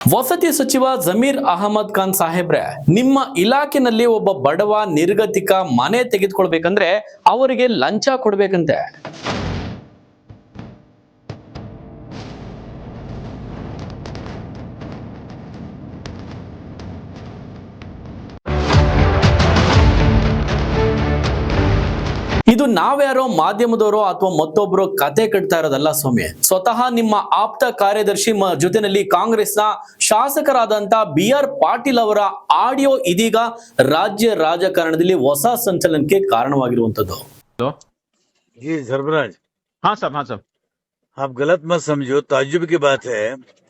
ವಸತಿ ಸಚಿವ ಜಮೀರ್ ಅಹಮದ್ ಖಾನ್ ಸಾಹೇಬ್ರೆ, ನಿಮ್ಮ ಇಲಾಖೆನಲ್ಲಿ ಒಬ್ಬ ಬಡವ ನಿರ್ಗತಿಕ ಮನೆ ತೆಗೆದುಕೊಳ್ಬೇಕಂದ್ರೆ ಅವರಿಗೆ ಲಂಚ ಕೊಡ್ಬೇಕಂತೆ. ಇದು ನಾವ್ಯಾರೋ ಮಾಧ್ಯಮದವರೋ ಅಥವಾ ಮತ್ತೊಬ್ರು ಕತೆ ಕಟ್ತಾ ಇರೋದಲ್ಲ ಸ್ವಾಮಿ ಸ್ವತಃ ನಿಮ್ಮ ಆಪ್ತ ಕಾರ್ಯದರ್ಶಿ ಮ- ಜೊತೆನಲ್ಲಿ ಕಾಂಗ್ರೆಸ್ನ ಶಾಸಕರಾದಂತ ಬಿ ಆರ್ ಪಾಟೀಲ್ ಅವರ ಆಡಿಯೋ ಇದೀಗ ರಾಜ್ಯ ರಾಜಕಾರಣದಲ್ಲಿ ಹೊಸ ಸಂಚಲನಕ್ಕೆ ಕಾರಣವಾಗಿರುವಂತದ್ದು हेलो जी धर्मराज हाँ साहब हाँ साहब आप गलत मत समझो ताजुब की बात है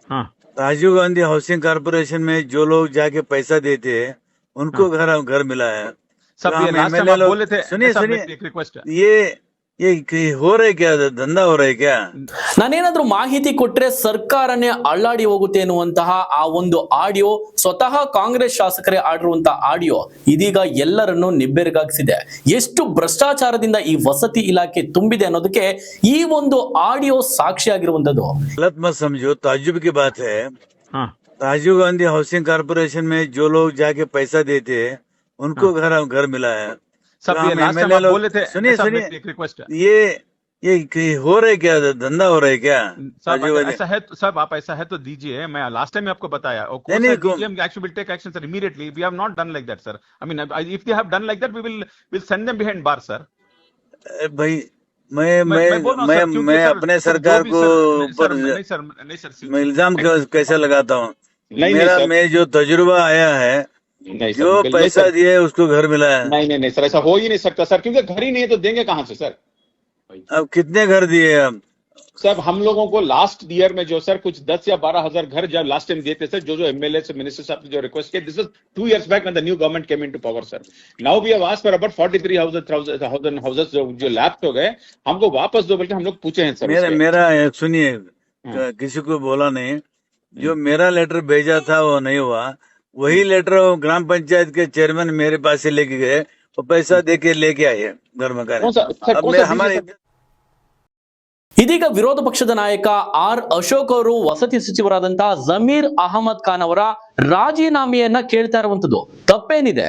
हाँ राजीव गांधी हाउसिंग कारपोरेशन में जो लोग जाके पैसा देते हैं उनको घर घर मिला है साहब तो ये हम लास्ट टाइम MLA आप लोग- बोले थे सुनिए साहब, सुनिए एक- एक रिक्वेस्ट है ये ये कि- हो रहा है क्या धंधा हो रहा है क्या ನಾನೇನಾದ್ರೂ ಮಾಹಿತಿ ಕೊಟ್ರೆ ಸರ್ಕಾರನೇ ಅಳ್ಳಾಡಿ ಹೋಗುತ್ತೆ ಎನ್ನುವಂತಹ ಆ ಒಂದು ಆಡಿಯೋ ಸ್ವತಃ ಕಾಂಗ್ರೆಸ್ ಶಾಸಕರೇ ಆಡಿರುವಂತಹ ಆಡಿಯೋ ಇದೀಗ ಎಲ್ಲರನ್ನು ನಿಬ್ಬೆರಗಾಗಿಸಿದೆ ಎಷ್ಟು ಭ್ರಷ್ಟಾಚಾರದಿಂದ ಈ ವಸತಿ ಇಲಾಖೆ ತುಂಬಿದೆ ಅನ್ನೋದಕ್ಕೆ ಈ ಒಂದು ಆಡಿಯೋ ಸಾಕ್ಷಿಯಾಗಿರುವಂತದ್ದು गलत मत समझो ताजुब की बात है हाँ राजीव गांधी हाउसिंग कारपोरेशन में जो देते हैं। उनको घर हाँ। घर मिला है। साहब तो ये बोले थे सुनिए सुनिए। एक- एक रिक्वेस्ट है। ये ये हो रहा है क्या? धंधा हो रहा है क्या गांधी ऐसा है तो साहब आप ऐसा है तो दीजिए। मैं लास्ट टाइम आपको बताया। और नहीं, नहीं, दीजिए हम action will take action sir immediately we have not done like that sir I mean if they have done like that we will will send them behind bar sir भाई मैं मैं मैं सर, मैं सर- अपने सरकार को ऊपर sir, नहीं सर नहीं सर मैं इल्ज़ाम कैसे लगाता हूँ? मेरा मैं जो तजुर्बा आया है नहीं जो नहीं पैसा दिया है उसको घर मिला है। नहीं नहीं नहीं सर ऐसा हो ही नहीं सकता सर क्योंकि घर ही नहीं है तो देंगे कहाँ से सर? अब कितने घर दिए अब सर हम लोगों को लास्ट ईयर में जो सर कुछ दस या बारह हज़ार घर जब लास्ट टाइम दिए थे सर जो जो एमएलए से मिनिस्टर साहब ने जो रिक्वेस्ट किया this is two years back when the new government came into power sir now we have asked for about 43 thousand houses जो जो लैप्स हो गए हमको वापस दो बल्कि हम लोग पूछे हैं सर मेरा उसके। मेरा सुनिए किसी को बोला नहीं जो मेरा लेटर भेजा था वो नहीं हुआ। वही लेटर वो ग्राम पंचायत के चेयरमैन मेरे पास से लेके गए वो पैसा दे के लेके आए घर मकान कौन सा सर अब कौन मैं सा हमारे दीजिए, सर? ಇದೀಗ ವಿರೋಧ ಪಕ್ಷದ ನಾಯಕ ಆರ್ ಅಶೋಕ್ ಅವರು ವಸತಿ ಸಚಿವರಾದಂತಹ ಜಮೀರ್ ಅಹಮದ್ ಖಾನ್ ಅವರ ರಾಜೀನಾಮೆಯನ್ನ ಕೇಳ್ತಾ ಇರುವಂತದ್ದು ತಪ್ಪೇನಿದೆ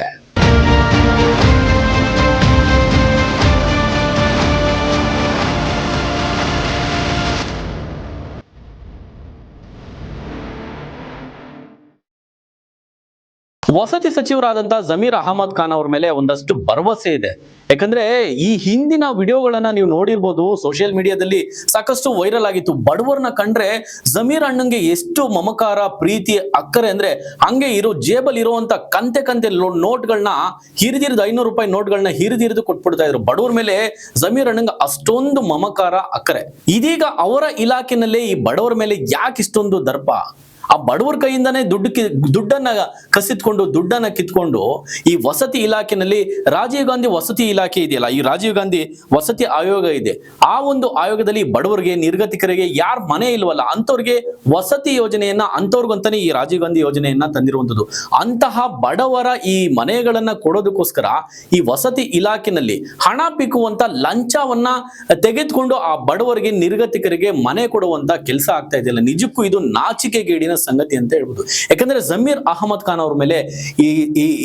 ವಸತಿ ಸಚಿವರಾದಂತಹ ಜಮೀರ್ ಅಹಮದ್ ಖಾನ್ ಅವ್ರ ಮೇಲೆ ಒಂದಷ್ಟು ಭರವಸೆ ಇದೆ. ಯಾಕಂದ್ರೆ ಈ ಹಿಂದಿನ ವಿಡಿಯೋಗಳನ್ನ ನೀವು ನೋಡಿರ್ಬೋದು, ಸೋಷಿಯಲ್ ಮೀಡಿಯಾದಲ್ಲಿ ಸಾಕಷ್ಟು ವೈರಲ್ ಆಗಿತ್ತು. ಬಡವರನ್ನ ಕಂಡ್ರೆ ಜಮೀರ್ ಅಣ್ಣಂಗೆ ಎಷ್ಟು ಮಮಕಾರ, ಪ್ರೀತಿ, ಅಕ್ಕರೆ ಅಂದ್ರೆ ಹಂಗೆ ಇರೋ, ಜೇಬಲ್ ಇರುವಂತ ಕಂತೆ ಕಂತೆ ನೋಟ್ಗಳನ್ನ ಹಿರಿದಿರಿದು ಐನೂರು ರೂಪಾಯಿ ನೋಟ್ಗಳನ್ನ ಹಿರಿದಿರಿದು ಕೊಟ್ಬಿಡ್ತಾ ಇದ್ರು. ಬಡವರ ಮೇಲೆ ಜಮೀರ್ ಅಣ್ಣಂಗೆ ಅಷ್ಟೊಂದು ಮಮಕಾರ, ಅಕ್ಕರೆ. ಇದೀಗ ಅವರ ಇಲಾಖೆನಲ್ಲೇ ಈ ಬಡವರ ಮೇಲೆ ಯಾಕೆ ಇಷ್ಟೊಂದು ದರ್ಪ? ಆ ಬಡವರ ಕೈಯಿಂದನೇ ದುಡ್ಡು ಕಿ, ದುಡ್ಡನ್ನ ಕಸಿತ್ಕೊಂಡು ದುಡ್ಡನ್ನ ಕಿತ್ಕೊಂಡು ಈ ವಸತಿ ಇಲಾಖೆನಲ್ಲಿ ರಾಜೀವ್ ಗಾಂಧಿ ವಸತಿ ಇಲಾಖೆ ಇದೆಯಲ್ಲ, ಈ ರಾಜೀವ್ ಗಾಂಧಿ ವಸತಿ ಆಯೋಗ ಇದೆ. ಆ ಒಂದು ಆಯೋಗದಲ್ಲಿ ಬಡವರಿಗೆ, ನಿರ್ಗತಿಕರಿಗೆ ಯಾರ ಮನೆ ಇಲ್ವಲ್ಲ ಅಂತವ್ರಿಗೆ ವಸತಿ ಯೋಜನೆಯನ್ನ ಅಂತವ್ರಿಗಂತಾನೆ ಈ ರಾಜೀವ್ ಗಾಂಧಿ ಯೋಜನೆಯನ್ನ ತಂದಿರುವಂತದ್ದು ಅಂತಹ ಬಡವರ ಈ ಮನೆಗಳನ್ನ ಕೊಡೋದಕ್ಕೋಸ್ಕರ ಈ ವಸತಿ ಇಲಾಖೆನಲ್ಲಿ ಹಣ ಪಿಕ್ಕುವಂತ ಲಂಚವನ್ನ ತೆಗೆದುಕೊಂಡು ಆ ಬಡವರಿಗೆ, ನಿರ್ಗತಿಕರಿಗೆ ಮನೆ ಕೊಡುವಂತ ಕೆಲಸ ಆಗ್ತಾ ಇದೆಯಲ್ಲ. ನಿಜಕ್ಕೂ ಇದು ನಾಚಿಕೆಗೇಡಿನ ಸಂಗತಿ ಅಂತ ಹೇಳ್ಬೋದು. ಯಾಕಂದ್ರೆ ಜಮೀರ್ ಅಹಮದ್ ಖಾನ್ ಅವ್ರ ಮೇಲೆ ಈ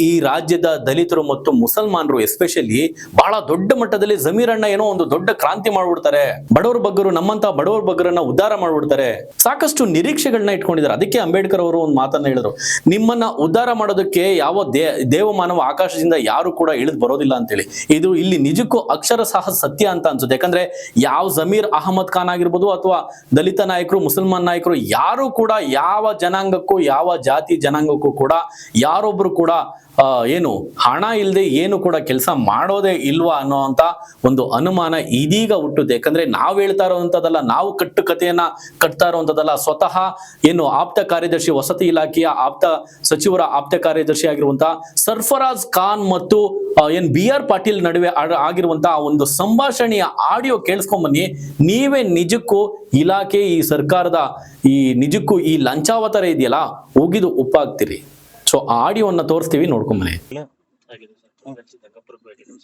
ಈ ರಾಜ್ಯದ ದಲಿತರು ಮತ್ತು ಮುಸಲ್ಮಾನರು ಎಸ್ಪೆಷಲಿ ಬಹಳ ದೊಡ್ಡ ಮಟ್ಟದಲ್ಲಿ ಜಮೀರ್ ಅಣ್ಣ ಏನೋ ಒಂದು ದೊಡ್ಡ ಕ್ರಾಂತಿ ಮಾಡ್ಬಿಡ್ತಾರೆ. ಬಡವರ ಬಗ್ಗರು ನಮ್ಮಂತ ಬಡವರ ಬಗ್ಗರನ್ನ ಉದ್ಧಾರ ಮಾಡ್ಬಿಡ್ತಾರೆ. ಸಾಕಷ್ಟು ನಿರೀಕ್ಷೆಗಳನ್ನ ಇಟ್ಕೊಂಡಿದ್ದಾರೆ. ಅದಕ್ಕೆ ಅಂಬೇಡ್ಕರ್ ಅವರು ಒಂದು ಮಾತನ್ನ ಹೇಳಿದ್ರು. ನಿಮ್ಮನ್ನ ಉದ್ಧಾರ ಮಾಡೋದಕ್ಕೆ ಯಾವ ದೇವ ದೇವಮಾನವ ಆಕಾಶದಿಂದ ಯಾರು ಕೂಡ ಇಳಿದು ಬರೋದಿಲ್ಲ ಅಂತೇಳಿ. ಇದು ಇಲ್ಲಿ ನಿಜಕ್ಕೂ ಅಕ್ಷರ ಸಹ ಸತ್ಯ ಅಂತ ಅನ್ಸುತ್ತೆ. ಯಾಕಂದ್ರೆ ಯಾವ ಜಮೀರ್ ಅಹಮದ್ ಖಾನ್ ಆಗಿರ್ಬೋದು ಅಥವಾ ದಲಿತ ನಾಯಕರು, ಮುಸಲ್ಮಾನ್ ನಾಯಕರು ಯಾರು ಕೂಡ ಯಾವ ಜನಾಂಗಕ್ಕೂ ಯಾವ ಜಾತಿ ಜನಾಂಗಕ್ಕೂ ಕೂಡ ಯಾರೊಬ್ರು ಕೂಡ ಏನು ಹಣ ಇಲ್ಲದೆ ಏನು ಕೂಡ ಕೆಲಸ ಮಾಡೋದೇ ಇಲ್ವಾ ಅನ್ನೋ ಅಂತ ಒಂದು ಅನುಮಾನ ಇದೀಗ ಹುಟ್ಟುತ್ತೆ. ಯಾಕಂದ್ರೆ ನಾವು ಹೇಳ್ತಾ ಇರೋವಂಥದ್ದಲ್ಲ, ನಾವು ಕಟ್ಟು ಕಥೆಯನ್ನ ಕಟ್ತಾ ಇರುವಂತದ್ದಲ್ಲ ಸ್ವತಃ ಏನು ಆಪ್ತ ಕಾರ್ಯದರ್ಶಿ ವಸತಿ ಇಲಾಖೆಯ ಆಪ್ತ ಸಚಿವರ ಆಪ್ತ ಕಾರ್ಯದರ್ಶಿ ಆಗಿರುವಂತಹ ಸರ್ಫರಾಜ್ ಖಾನ್ ಮತ್ತು ಏನ್ ಬಿ ಆರ್ ಪಾಟೀಲ್ ನಡುವೆ ಆಗಿರುವಂತಹ ಒಂದು ಸಂಭಾಷಣೆಯ ಆಡಿಯೋ ಕೇಳಿಸ್ಕೊಂಬನ್ನಿ ನೀವೇ ನಿಜಕ್ಕೂ ಇಲಾಖೆ ಈ ಸರ್ಕಾರದ ಈ ನಿಜಕ್ಕೂ ಈ ಲಂಚಾವತಾರ ಇದೆಯಲ್ಲ? ಉಗಿದು ಉಪ್ಪಾಗ್ತೀರಿ. ಸೊ ಆ ಆಡಿಯೋವನ್ನ ತೋರಿಸ್ತೀವಿ ನೋಡ್ಕೊಂಬನ್ನಿ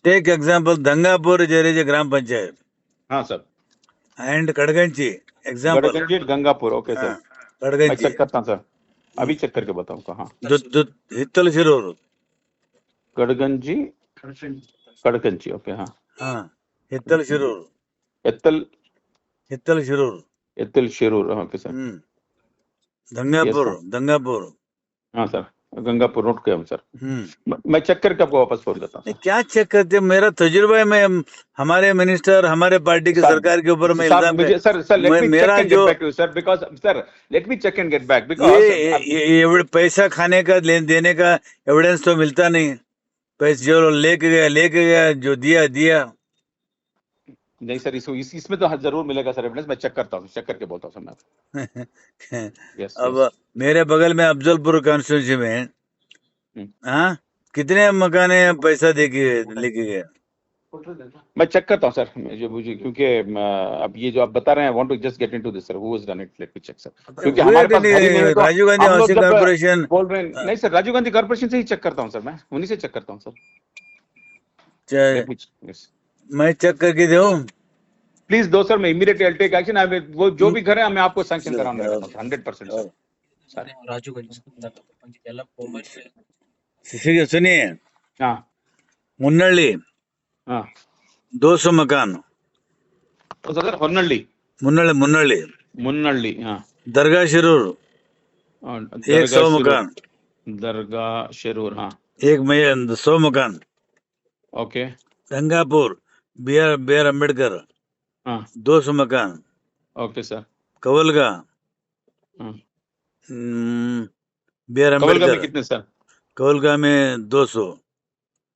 टेक एग्जांपल दंगापुर जरेजे ग्राम पंचायत हाँ sir and Kadganchi example Gadganji Gangapur okay sir मैं कड़गंची चेक करता हूँ सर अभी चेक करके बताऊँ कहाँ दु- दु- हित्तल शिरूर कड़गंजी कड़गंजी ओके हाँ हाँ Hittal Shirur Ettal Hittal Shirur Ettal Sherur okay sir hmm Dangapur Yes, Dangapur हाँ सर गंगापुर नोट किया हूँ सर। हम्म। मैं- चेक करके आपको वापस फ़ोन करता हूँ क्या चेक करते हैं? मेरा तजुर्बा है मैं हमारे मिनिस्टर हमारे पार्टी की सरकार के ऊपर मैं मुझे सर सर लेट मी मेरा जो- sir because sir let me check and get back because पैसा खाने का ले- देने का एविडेंस तो मिलता नहीं। पैसे जो लेके गया लेके गया जो दिया दिया। नहीं सर इस, इस इसमें तो हाँ, ज़रूर मिलेगा सर एविडेंस मैं चेक करता हूँ चेक करके बोलता हूँ सर मैं। यस अब मेरे बगल में अफजलपुर कॉन्स्टिट्यूंसी में हम्म। हाँ कितने मकाने पैसा दे के लेके गए? मैं चेक करता हूँ सर मुझे मुझे क्योंकि अब ये जो आप बता रहे हैं want to just get into this sir who has done it let me check sir क्योंकि हमारे पास तो राजीव गांधी हाउसिंग कॉर्पोरेशन बोल रहे हैं नहीं सर राजीव गांधी कॉर्पोरेशन से ही चेक करता हूँ सर मैं उन्हीं से चेक करता हूँ सर। च- लेट मैं चेक करके दे प्लीज़ दो सर मैं टेक एक्शन आई वो जो भी घर है मैं आपको सैंक्शन करा दूँगा परसेंट राजू गंजी सुनिए। हाँ। मुन्नली हाँ। दो सौ मकान। मुन्नली मुन्नली मुन्नली हाँ। दरगाह शिरूर। एक सौ मकान। दरगाह शिरूर हाँ। एक मई सौ मकान। Okay. Gangapur. B R B R Ambedkar. हाँ। दो सौ मकान। Okay sir. कवलगा। हाँ। हम्म, बी आर अंबेडकर। कितने सर? कवलगा में दो सौ।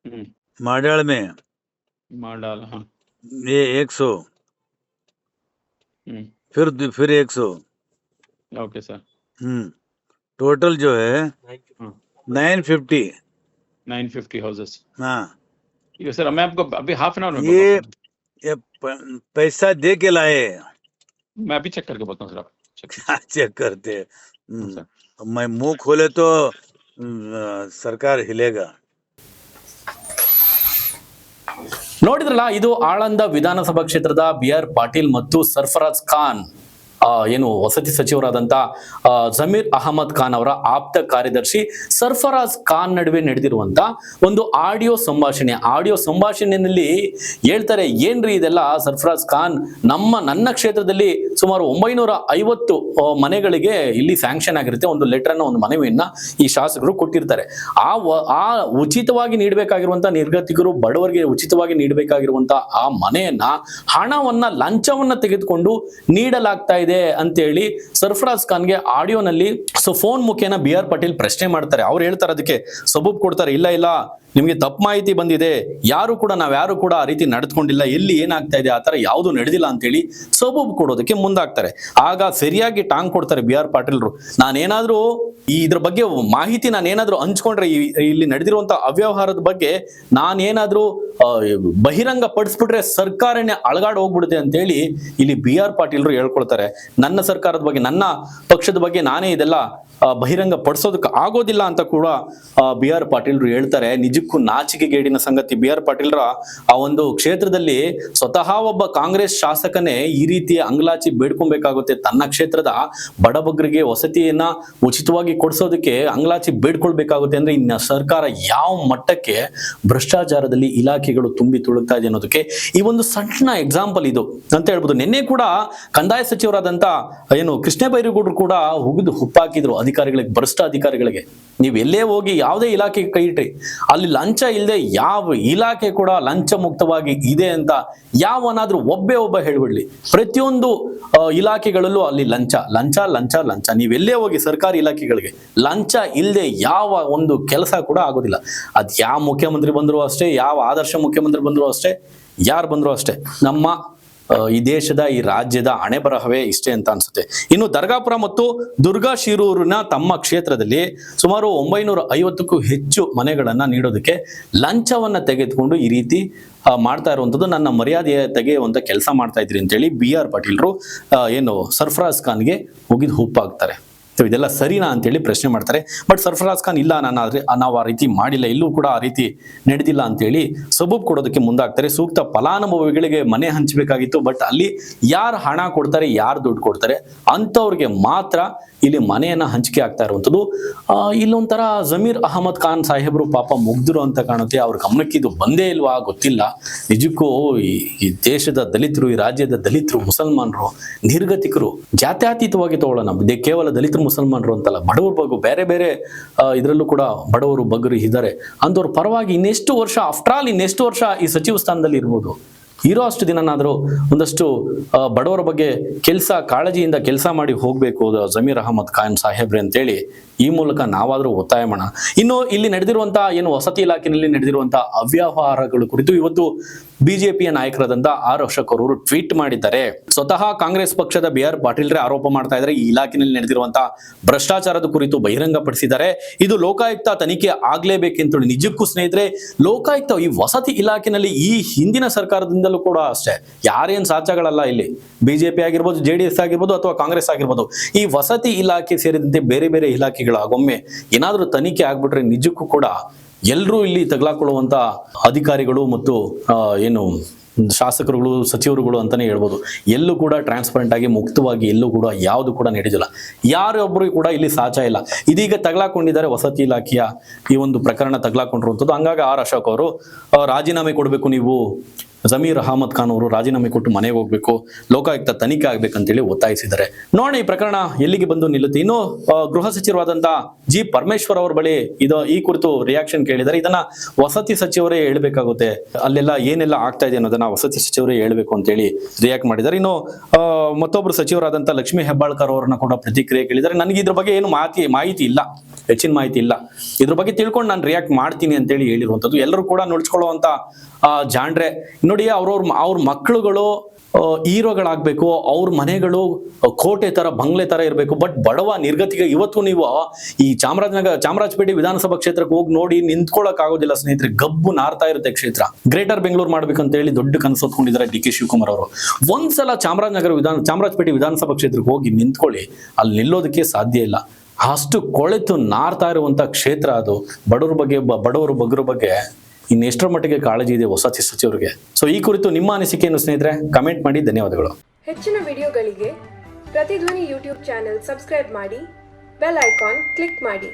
हम्म, माडाल में। माडाल हाँ। ये एक सौ। हम्म, फिर फिर एक सौ। Okay sir. हम्म। टोटल जो है। Nine fifty. Nine fifty houses. हाँ। ठीक है सर मैं आपको अभी हाफ एन आवर में ये बताता हूँ। ये प- पैसा दे के लाए मैं अभी चेक करके बताता हूँ सर आप check कीजिए। क्या चेक करते हैं? हाँ, हम्म, सर मैं मुंह खोले तो हम्म, सरकार हिलेगा ನೋಡಿದ್ರಲ್ಲ ಇದು ಆಳಂದ ವಿಧಾನಸಭಾ ಕ್ಷೇತ್ರದ ಬಿ ಆರ್ ಪಾಟೀಲ್ ಮತ್ತು ಸರ್ಫರಾಜ್ ಖಾನ್ ಆ, ಏನು ವಸತಿ ಸಚಿವರಾದಂತ ಜಮೀರ್ ಅಹಮದ್ ಖಾನ್ ಅವರ ಆಪ್ತ ಕಾರ್ಯದರ್ಶಿ ಸರ್ಫರಾಜ್ ಖಾನ್ ನಡುವೆ ನಡೆದಿರುವಂತ ಒಂದು ಆಡಿಯೋ ಸಂಭಾಷಣೆ. ಆಡಿಯೋ ಸಂಭಾಷಣೆಯಲ್ಲಿ ಹೇಳ್ತಾರೆ, ಏನ್ರಿ ಇದೆಲ್ಲ ಸರ್ಫರಾಜ್ ಖಾನ್? ನಮ್ಮ, ನನ್ನ ಕ್ಷೇತ್ರದಲ್ಲಿ ಸುಮಾರು ಒಂಬೈನೂರ ಐವತ್ತು ಮನೆಗಳಿಗೆ ಇಲ್ಲಿ ಸ್ಯಾಂಕ್ಷನ್ ಆಗಿರುತ್ತೆ. ಒಂದು ಲೆಟರ್ ಅನ್ನ, ಒಂದು ಮನವಿಯನ್ನ ಈ ಶಾಸಕರು ಕೊಟ್ಟಿರ್ತಾರೆ. ಆ ಆ ಉಚಿತವಾಗಿ ನೀಡಬೇಕಾಗಿರುವಂತ ನಿರ್ಗತಿಕರು, ಬಡವರಿಗೆ ಉಚಿತವಾಗಿ ನೀಡಬೇಕಾಗಿರುವಂತಹ ಆ ಮನೆಯನ್ನ, ಹಣವನ್ನ, ಲಂಚವನ್ನ ತೆಗೆದುಕೊಂಡು ನೀಡಲಾಗ್ತಾ ಅಂತೇಳಿ ಸರ್ಫರಾಜ್ ಖಾನ್ಗೆ ಆಡಿಯೋನಲ್ಲಿ ಸೊ ಫೋನ್ ಮುಖೇನ ಬಿ ಆರ್ ಪಾಟೀಲ್ ಪ್ರಶ್ನೆ ಮಾಡ್ತಾರೆ. ಅವ್ರು ಹೇಳ್ತಾರೆ ಅದಕ್ಕೆ ಸಬೂಬ್ ಕೊಡ್ತಾರೆ, ಇಲ್ಲ ಇಲ್ಲ ನಿಮಗೆ ತಪ್ಪು ಮಾಹಿತಿ ಬಂದಿದೆ, ಯಾರು ಕೂಡ ನಾವು ಯಾರು ಕೂಡ ಆ ರೀತಿ ನಡೆದುಕೊಂಡಿಲ್ಲ, ಎಲ್ಲಿ ಏನಾಗ್ತಾ ಇದೆ, ಆ ಥರ ಯಾವುದು ನಡೆದಿಲ್ಲ ಅಂತೇಳಿ ಸಬೂಬು ಕೊಡೋದಕ್ಕೆ ಮುಂದಾಗ್ತಾರೆ. ಆಗ ಸರಿಯಾಗಿ ಟಾಂಗ್ ಕೊಡ್ತಾರೆ ಬಿ ಆರ್ ಪಾಟೀಲ್ರು. ನಾನೇನಾದ್ರೂ ಈ ಇದ್ರ ಬಗ್ಗೆ ಮಾಹಿತಿ ನಾನೇನಾದ್ರೂ ಹಂಚ್ಕೊಂಡ್ರೆ ಇಲ್ಲಿ ನಡೆದಿರುವಂತ ಅವ್ಯವಹಾರದ ಬಗ್ಗೆ ನಾನೇನಾದ್ರೂ ಬಹಿರಂಗ ಪಡಿಸ್ಬಿಟ್ರೆ ಸರ್ಕಾರನೇ ಅಳಗಾಡ್ ಹೋಗ್ಬಿಡುತ್ತೆ ಅಂತೇಳಿ ಇಲ್ಲಿ ಬಿ ಆರ್ ಪಾಟೀಲ್ರು ಹೇಳ್ಕೊಳ್ತಾರೆ. ನನ್ನ ಸರ್ಕಾರದ ಬಗ್ಗೆ, ನನ್ನ ಪಕ್ಷದ ಬಗ್ಗೆ ನಾನೇ ಇದೆಲ್ಲ ಬಹಿರಂಗ ಪಡಿಸೋದಕ್ಕೆ ಆಗೋದಿಲ್ಲ ಅಂತ ಕೂಡ ಬಿ ಆರ್ ಪಾಟೀಲ್ರು ಹೇಳ್ತಾರೆ. ನಿಜಕ್ಕೂ ನಾಚಿಕೆಗೇಡಿನ ಸಂಗತಿ. ಬಿ ಆರ್ ಪಾಟೀಲ್ರ ಆ ಒಂದು ಕ್ಷೇತ್ರದಲ್ಲಿ ಸ್ವತಃ ಒಬ್ಬ ಕಾಂಗ್ರೆಸ್ ಶಾಸಕನೇ ಈ ರೀತಿ ಅಂಗ್ಲಾಚಿ ಬೇಡ್ಕೊಬೇಕಾಗುತ್ತೆ. ತನ್ನ ಕ್ಷೇತ್ರದ ಬಡಬಗ್ರಿಗೆ ವಸತಿಯನ್ನ ಉಚಿತವಾಗಿ ಕೊಡಿಸೋದಕ್ಕೆ ಅಂಗ್ಲಾಚಿ ಬೇಡ್ಕೊಳ್ಬೇಕಾಗುತ್ತೆ ಅಂದ್ರೆ ಇನ್ನ ಸರ್ಕಾರ ಯಾವ ಮಟ್ಟಕ್ಕೆ ಭ್ರಷ್ಟಾಚಾರದಲ್ಲಿ ಇಲಾಖೆಗಳು ತುಂಬಿ ತುಳುಕ್ತಾ ಇದೆ ಅನ್ನೋದಕ್ಕೆ ಈ ಒಂದು ಸಣ್ಣ ಎಕ್ಸಾಂಪಲ್ ಇದು ಅಂತ ಹೇಳ್ಬೋದು. ನಿನ್ನೆ ಕೂಡ ಕಂದಾಯ ಸಚಿವರಾದಂತ ಏನು ಕೃಷ್ಣ ಬೈರೇಗೌಡರು ಕೂಡ ಹುಗಿದು ಹುಪ್ಪಾಕಿದ್ರು. ಅಧಿಕಾರಿಗಳಿಗೆ, ಭ್ರಷ್ಟ ಅಧಿಕಾರಿಗಳಿಗೆ, ನೀವು ಎಲ್ಲೇ ಹೋಗಿ ಯಾವುದೇ ಇಲಾಖೆಗೆ ಕೈ ಇಟ್ರಿ, ಅಲ್ಲಿ ಲಂಚ ಇಲ್ಲದೆ ಯಾವ ಇಲಾಖೆ ಕೂಡ ಲಂಚ ಮುಕ್ತವಾಗಿ ಇದೆ ಅಂತ ಯಾವನಾದ್ರೂ ಒಬ್ಬೇ ಒಬ್ಬ ಹೇಳ್ಬಿಡ್ಲಿ. ಪ್ರತಿಯೊಂದು ಇಲಾಖೆಗಳಲ್ಲೂ ಅಲ್ಲಿ ಲಂಚ ಲಂಚ ಲಂಚ ಲಂಚ. ನೀವೆಲ್ಲೇ ಹೋಗಿ ಸರ್ಕಾರಿ ಇಲಾಖೆಗಳಿಗೆ, ಲಂಚ ಇಲ್ಲದೆ ಯಾವ ಒಂದು ಕೆಲಸ ಕೂಡ ಆಗೋದಿಲ್ಲ. ಅದು ಯಾವ ಮುಖ್ಯಮಂತ್ರಿ ಬಂದರೂ ಅಷ್ಟೇ, ಯಾವ ಆದರ್ಶ ಮುಖ್ಯಮಂತ್ರಿ ಬಂದರೂ ಅಷ್ಟೇ, ಯಾರು ಬಂದರೂ ಅಷ್ಟೇ. ನಮ್ಮ ಈ ದೇಶದ, ಈ ರಾಜ್ಯದ ಹಣೆ ಬರಹವೇ ಇಷ್ಟೇ ಅಂತ ಅನ್ಸುತ್ತೆ. ಇನ್ನು ದರ್ಗಾಪುರ ಮತ್ತು ದುರ್ಗಾ ಶಿರೂರಿನ ತಮ್ಮ ಕ್ಷೇತ್ರದಲ್ಲಿ ಸುಮಾರು ಒಂಬೈನೂರ ಐವತ್ತಕ್ಕೂ ಹೆಚ್ಚು ಮನೆಗಳನ್ನ ನೀಡೋದಕ್ಕೆ ಲಂಚವನ್ನ ತೆಗೆದುಕೊಂಡು ಈ ರೀತಿ ಮಾಡ್ತಾ ಇರುವಂಥದ್ದು. ನನ್ನ ಮರ್ಯಾದೆಯ ತೆಗೆಯುವಂತ ಕೆಲಸ ಮಾಡ್ತಾ ಇದ್ರಿ ಅಂತೇಳಿ ಬಿ ಆರ್ ಪಾಟೀಲ್ರು ಏನು ಸರ್ಫರಾಜ್ ಖಾನ್ಗೆ ಮುಗಿದು ಹುಪ್ಪಾಗ್ತಾರೆ ಸೊ ಇದೆಲ್ಲ ಸರಿನಾ ಅಂತೇಳಿ ಪ್ರಶ್ನೆ ಮಾಡ್ತಾರೆ. ಬಟ್ ಸರ್ಫರಾಜ್ ಖಾನ್ ಇಲ್ಲ, ನಾನು ಆದ್ರೆ ನಾವು ಆ ರೀತಿ ಮಾಡಿಲ್ಲ, ಇಲ್ಲೂ ಕೂಡ ಆ ರೀತಿ ನಡೆದಿಲ್ಲ ಅಂತೇಳಿ ಸಬೂಬ್ ಕೊಡೋದಕ್ಕೆ ಮುಂದಾಗ್ತಾರೆ. ಸೂಕ್ತ ಫಲಾನುಭವಿಗಳಿಗೆ ಮನೆ ಹಂಚಬೇಕಾಗಿತ್ತು ಬಟ್ ಅಲ್ಲಿ ಯಾರು ಹಣ ಕೊಡ್ತಾರೆ, ಯಾರು ದುಡ್ಡು ಕೊಡ್ತಾರೆ, ಅಂಥವ್ರಿಗೆ ಮಾತ್ರ ಇಲ್ಲಿ ಮನೆಯನ್ನ ಹಂಚಿಕೆ ಆಗ್ತಾ ಇರುವಂಥದ್ದು. ಇಲ್ಲೊಂಥರ ಜಮೀರ್ ಅಹಮದ್ ಖಾನ್ ಸಾಹೇಬರು ಪಾಪ ಮುಗ್ದರು ಅಂತ ಕಾಣುತ್ತೆ. ಅವ್ರ ಗಮನಕ್ಕೆ ಇದು ಬಂದೇ ಇಲ್ವಾ ಗೊತ್ತಿಲ್ಲ. ನಿಜಕ್ಕೂ ಈ ದೇಶದ ದಲಿತರು, ಈ ರಾಜ್ಯದ ದಲಿತರು, ಮುಸಲ್ಮಾನರು, ನಿರ್ಗತಿಕರು, ಜಾತ್ಯಾತೀತವಾಗಿ ತಗೊಳ್ಳೋಣ. ಕೇವಲ ದಲಿತರು ಮುಸಲ್ಮಾನರು ಅಂತಲ್ಲ, ಬಡವರು ಬಗ್ಗೆ, ಬೇರೆ ಬೇರೆ ಇದರಲ್ಲೂ ಕೂಡ ಬಡವರು ಬಗ್ಗರು ಇದ್ದಾರೆ. ಅಂಥವ್ರ ಪರವಾಗಿ ಇನ್ನೆಷ್ಟು ವರ್ಷ ಆಫ್ಟರ್ ಆಲ್ ಇನ್ನೆಷ್ಟು ವರ್ಷ ಈ ಸಚಿವ ಸ್ಥಾನದಲ್ಲಿ ಇರ್ಬೋದು? ಇರೋ ಅಷ್ಟು ದಿನನಾದರೂ ಒಂದಷ್ಟು ಬಡವರ ಬಗ್ಗೆ ಕೆಲಸ, ಕಾಳಜಿಯಿಂದ ಕೆಲಸ ಮಾಡಿ ಹೋಗಬೇಕು ಜಮೀರ್ ಅಹಮದ್ ಖಾನ್ ಸಾಹೇಬ್ರೆ ಅಂತೇಳಿ ಈ ಮೂಲಕ ನಾವಾದರೂ ಒತ್ತಾಯ ಮಾಡೋಣ. ಇನ್ನು ಇಲ್ಲಿ ನಡೆದಿರುವಂತಹ ಏನು ವಸತಿ ಇಲಾಖೆಯಲ್ಲಿ ನಡೆದಿರುವಂತಹ ಅವ್ಯವಹಾರಗಳ ಕುರಿತು ಇವತ್ತು ಬಿಜೆಪಿಯ ನಾಯಕರಾದಂತಹ ಆರ್ ಅಶೋಕ್ ಟ್ವೀಟ್ ಮಾಡಿದ್ದಾರೆ. ಸ್ವತಃ ಕಾಂಗ್ರೆಸ್ ಪಕ್ಷದ ಬಿ ಆರ್ ಪಾಟೀಲ್ರೆ ಆರೋಪ ಮಾಡ್ತಾ ಇದ್ದಾರೆ. ಈ ಇಲಾಖೆಯಲ್ಲಿ ನಡೆದಿರುವಂತಹ ಭ್ರಷ್ಟಾಚಾರದ ಕುರಿತು ಬಹಿರಂಗಪಡಿಸಿದ್ದಾರೆ. ಇದು ಲೋಕಾಯುಕ್ತ ತನಿಖೆ ಆಗ್ಲೇಬೇಕೆಂತೇಳಿ ನಿಜಕ್ಕೂ ಸ್ನೇಹಿತರೆ, ಲೋಕಾಯುಕ್ತ ಈ ವಸತಿ ಇಲಾಖೆಯಲ್ಲಿ ಈ ಹಿಂದಿನ ಸರ್ಕಾರದಿಂದಲೂ ಕೂಡ ಅಷ್ಟೇ. ಯಾರೇನ್ ಸಾಚಾಗಳಲ್ಲ ಇಲ್ಲಿ. ಬಿಜೆಪಿ ಆಗಿರ್ಬೋದು ಜೆಡಿಎಸ್ ಆಗಿರ್ಬೋದು ಅಥವಾ ಕಾಂಗ್ರೆಸ್ ಆಗಿರ್ಬೋದು. ಈ ವಸತಿ ಇಲಾಖೆ ಸೇರಿದಂತೆ ಬೇರೆ ಬೇರೆ ಇಲಾಖೆಗಳಾಗೊಮ್ಮೆ ಏನಾದರೂ ತನಿಖೆ ಆಗ್ಬಿಟ್ರೆ ನಿಜಕ್ಕೂ ಕೂಡ ಎಲ್ಲರೂ ಇಲ್ಲಿ ತಗಲಾಕೊಳ್ಳುವಂತ ಅಧಿಕಾರಿಗಳು ಮತ್ತು ಏನು ಶಾಸಕರುಗಳು, ಸಚಿವರುಗಳು ಅಂತಾನೆ ಹೇಳ್ಬೋದು. ಎಲ್ಲೂ ಕೂಡ ಟ್ರಾನ್ಸ್ಪರೆಂಟ್ ಆಗಿ, ಮುಕ್ತವಾಗಿ ಎಲ್ಲೂ ಕೂಡ ಯಾವುದು ಕೂಡ ನಡೆದಿಲ್ಲ. ಯಾರೊಬ್ಬರು ಕೂಡ ಇಲ್ಲಿ ಸಾಚ ಇಲ್ಲ. ಇದೀಗ ತಗಲಾಕೊಂಡಿದ್ದಾರೆ ವಸತಿ ಇಲಾಖೆಯ ಈ ಒಂದು ಪ್ರಕರಣ ತಗಲಾಕೊಂಡಿರುವಂಥದ್ದು. ಹಂಗಾಗಿ ಆರ್ ಅಶೋಕ್ ಅವರು ರಾಜೀನಾಮೆ ಕೊಡಬೇಕು ನೀವು ಜಮೀರ್ ಅಹಮದ್ ಖಾನ್ ಅವರು ರಾಜೀನಾಮೆ ಕೊಟ್ಟು ಮನೆಗೆ ಹೋಗ್ಬೇಕು ಲೋಕಾಯುಕ್ತ ತನಿಖೆ ಆಗ್ಬೇಕಂತೇಳಿ ಒತ್ತಾಯಿಸಿದ್ದಾರೆ. ನೋಡೋಣ ಈ ಪ್ರಕರಣ ಎಲ್ಲಿಗೆ ಬಂದು ನಿಲ್ಲುತ್ತೆ? ಇನ್ನು ಗೃಹ ಸಚಿವರಾದಂತಹ ಜಿ. ಪರಮೇಶ್ವರ್ ಅವರ ಬಳಿ ಇದು ಈ ಕುರಿತು ರಿಯಾಕ್ಷನ್ ಕೇಳಿದ್ದಾರೆ. ಇದನ್ನ ವಸತಿ ಸಚಿವರೇ ಹೇಳ್ಬೇಕಾಗುತ್ತೆ. ಅಲ್ಲೆಲ್ಲ ಏನೆಲ್ಲ ಆಗ್ತಾ ಇದೆ ಅನ್ನೋದನ್ನ ವಸತಿ ಸಚಿವರೇ ಹೇಳ್ಬೇಕು ಅಂತೇಳಿ ರಿಯಾಕ್ಟ್ ಮಾಡಿದ್ದಾರೆ. ಇನ್ನು ಮತ್ತೊಬ್ಬರು ಮತ್ತೊಬ್ರು ಸಚಿವರಾದಂತ ಲಕ್ಷ್ಮೀ ಹೆಬ್ಬಾಳ್ಕರ್ ಅವರನ್ನ ಕೂಡ ಪ್ರತಿಕ್ರಿಯೆ ಕೇಳಿದ್ದಾರೆ. ನನಗೆ ಇದ್ರ ಬಗ್ಗೆ ಏನು ಮಾಹಿತಿ ಮಾಹಿತಿ ಇಲ್ಲ. ಹೆಚ್ಚಿನ ಮಾಹಿತಿ ಇಲ್ಲ. ಇದ್ರ ಬಗ್ಗೆ ತಿಳ್ಕೊಂಡು ನಾನು ರಿಯಾಕ್ಟ್ ಮಾಡ್ತೀನಿ ಅಂತೇಳಿ ಹೇಳಿರುವಂಥದ್ದು. ಎಲ್ಲರೂ ಕೂಡ ನುಡ್ಸ್ಕೊಳ್ಳುವಂತ ಆ, ಜಾಣ್ರೆ ನೋಡಿ ಅವ್ರವ್ರ ಅವ್ರ ಮಕ್ಕಳುಗಳು ಹೀರೋಗಳಾಗಬೇಕು, ಅವ್ರ ಮನೆಗಳು ಕೋಟೆ ಥರ ಬಂಗ್ಲೆ ಥರ ಇರಬೇಕು. ಬಟ್ ಬಡವ ನಿರ್ಗತಿಗೆ ಇವತ್ತು ನೀವು ಈ ಚಾಮರಾಜನಗರ, ಚಾಮರಾಜಪೇಟೆ ವಿಧಾನಸಭಾ ಕ್ಷೇತ್ರಕ್ಕೆ ಹೋಗಿ ನೋಡಿ ಆಗೋದಿಲ್ಲ ಸ್ನೇಹಿತರೆ. ಗಬ್ಬು ನಾರ್ತಾ ಇರುತ್ತೆ ಕ್ಷೇತ್ರ. ಗ್ರೇಟರ್ ಬೆಂಗಳೂರು ಮಾಡ್ಬೇಕಂತ ಹೇಳಿ ದೊಡ್ಡ ಕನಸು ಹೊತ್ಕೊಂಡಿದ್ದಾರೆ ಡಿ ಕೆ ಶಿವಕುಮಾರ್ ಅವರು. ಒಂದ್ಸಲ ಚಾಮರಾಜನಗರ ವಿಧಾನ, ಚಾಮರಾಜಪೇಟೆ ವಿಧಾನಸಭಾ ಕ್ಷೇತ್ರಕ್ಕೆ ಹೋಗಿ ನಿಂತ್ಕೊಳ್ಳಿ. ಅಲ್ಲಿ ನಿಲ್ಲೋದಕ್ಕೆ ಸಾಧ್ಯ ಇಲ್ಲ. ಅಷ್ಟು ಕೊಳೆತು ನಾರ್ತಾ ಇರುವಂಥ ಕ್ಷೇತ್ರ ಅದು. ಬಡವರ ಬಗ್ಗೆ ಬಡವರು ಬಗ್ಗರ ಬಗ್ಗೆ ಇನ್ನೆಷ್ಟರ ಮಟ್ಟಿಗೆ ಕಾಳಜಿ ಇದೆ ವಸತಿ ಸಚಿವರಿಗೆ? ಸೊ ಈ ಕುರಿತು ನಿಮ್ಮ ಅನಿಸಿಕೆಯನ್ನು ಸ್ನೇಹಿತರೆ ಕಮೆಂಟ್ ಮಾಡಿ, ಧನ್ಯವಾದಗಳು. ಹೆಚ್ಚಿನ ವಿಡಿಯೋಗಳಿಗೆ ಪ್ರತಿಧ್ವನಿ ಯೂಟ್ಯೂಬ್ ಚಾನೆಲ್ ಸಬ್ಸ್ಕ್ರೈಬ್ ಮಾಡಿ, ಬೆಲ್ ಐಕಾನ್ ಕ್ಲಿಕ್ ಮಾಡಿ.